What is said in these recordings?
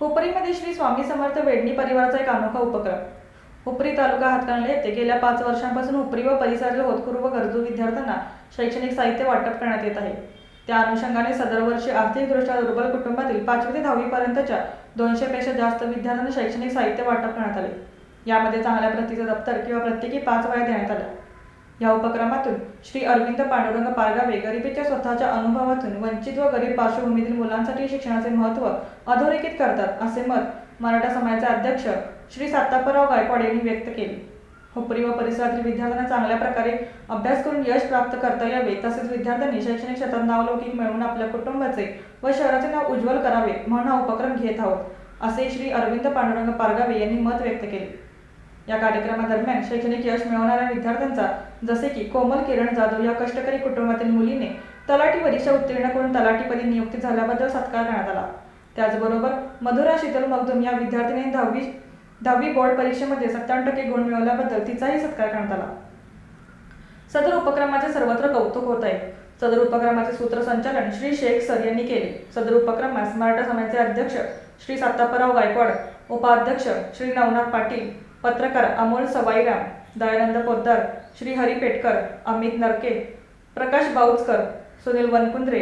हुपरीमध्ये श्री स्वामी समर्थ वेडणी परिवाराचा एक अनोखा उपक्रम. हुपरी तालुका हातकणले येथे गेल्या पाच वर्षांपासून हुपरी व परिसरातील होतपूर्व व गरजू विद्यार्थ्यांना शैक्षणिक साहित्य वाटप करण्यात येत आहे. त्या अनुषंगाने सदर वर्षी आर्थिकदृष्ट्या दुर्बल कुटुंबातील पाचवी ते दहावीपर्यंतच्या दोनशेपेक्षा जास्त विद्यार्थ्यांना शैक्षणिक साहित्य वाटप करण्यात आले. यामध्ये चांगल्या प्रतीचं दप्तर किंवा प्रत्येकी पाच वया देण्यात आल्या. या उपक्रमातून श्री अरविंद पांडुरंग पारगावे गरिबीच्या स्वतःच्या अनुभवातून वंचित व गरीब पार्श्वभूमीतील मुलांसाठी शिक्षणाचे महत्त्व अधोरेखित करतात असे मत मराठा समाजाचे अध्यक्ष श्री सातापराव गायकवाड यांनी व्यक्त केले. हुपरी व परिसरातील विद्यार्थ्यांना चांगल्या प्रकारे अभ्यास करून यश प्राप्त करता यावे तसेच विद्यार्थ्यांनी शैक्षणिक क्षेत्रात नावलौकिक मिळवून आपल्या कुटुंबाचे व शहराचे नाव उज्ज्वल करावे म्हणून हा उपक्रम घेत आहोत असे श्री अरविंद पांडुरंग पारगावे यांनी मत व्यक्त केले. या कार्यक्रमादरम्यान शैक्षणिक यश मिळवणाऱ्या विद्यार्थ्यांचा जसे की कोमल किरण जाधव या कष्टकरी कुटुंबातील मुलीने तलाठी परीक्षा उत्तीर्ण करून तलाठीपदी नियुक्ती झाल्याबद्दल सत्कार करण्यात आला. त्याचबरोबर मधुरा शीतल मगदुम या विद्यार्थिनीने दहावी दहावी बोर्ड परीक्षेमध्ये सत्त्याण्णव टक्के गुण मिळवल्याबद्दल तिचाही सत्कार करण्यात आला. सदर उपक्रमाचे सर्वत्र कौतुक होत आहे. सदर उपक्रमाचे सूत्रसंचालन श्री शेख सर यांनी केले. सदर उपक्रमास मराठा समाजाचे अध्यक्ष श्री सातापराव गायकवाड उपाध्यक्ष श्री नवनाथ पाटील पत्रकार अमोल सवाईराम दयानंद पोद्दार श्री हरी पेटकर अमित नरके प्रकाश बाऊचकर सुनील वनकुंद्रे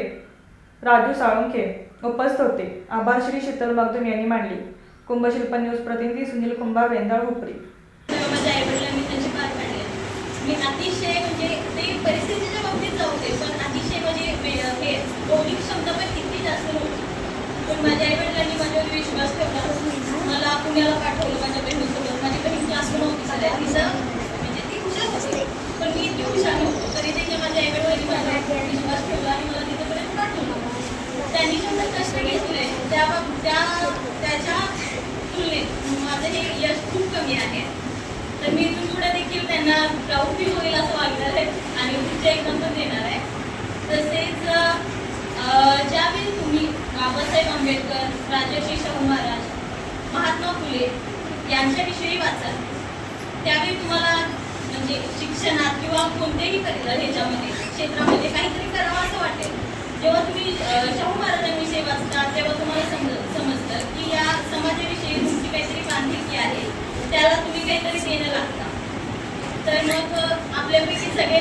राजू साळुंखे उपस्थित होते. आभार श्री शीतल मगदुम यांनी मांडली. कुंभशिल्प न्यूज प्रतिनिधी सुनील कुंभार रेंदाळ हुपरी माझ्या आईवडिलांनी त्यांची पार पाडली मी अतिशय म्हणजे ते परिस्थितीच्या बाबतीत जाऊ दे पण अतिशय म्हणजे वे- हे बौद्धिक क्षमता पण तितकी जास्त नव्हती पण माझ्या आईवडिलांनी माझ्यावर विश्वास ठेवला मला पुण्याला पाठवलं माझ्या बहिणीसोबत माझी बहीण जास्त नव्हती सगळ्या तिचं म्हणजे ती पण मी इतकी हुशार नव्हती तरी देखील माझ्या आईवडिलांनी माझ्यावर विश्वास ठेवला आणि मला तिथपर्यंत पाठवलं त्यांनी जेवढे कष्ट घेतले. त्या त्या त्याच्या तुलनेत माझं हे यश खूप कमी आहे. तर मी इथून पुढे देखील त्यांना प्राऊड फील होईल असं वाटणार आहे आणि पुढच्या एक्झाम पण देणार आहे. तसेच अं, ज्यावेळी तुम्ही बाबासाहेब आंबेडकर राजर्षी शाहू महाराज महात्मा फुले यांच्याविषयी वाचाल त्यावेळी तुम्हाला म्हणजे शिक्षणात किंवा कोणत्याही करिअर ह्याच्यामध्ये क्षेत्रामध्ये काहीतरी करावं असं वाटेल. जेव्हा तुम्ही शाहू महाराजांविषयी वाचता तेव्हा तुम्हाला समज समजतं की या समाजाविषयी तुमची काहीतरी बांधिलकी आहे त्याला तुम्ही काहीतरी देणं लागता. तर मग आपल्यापैकी सगळे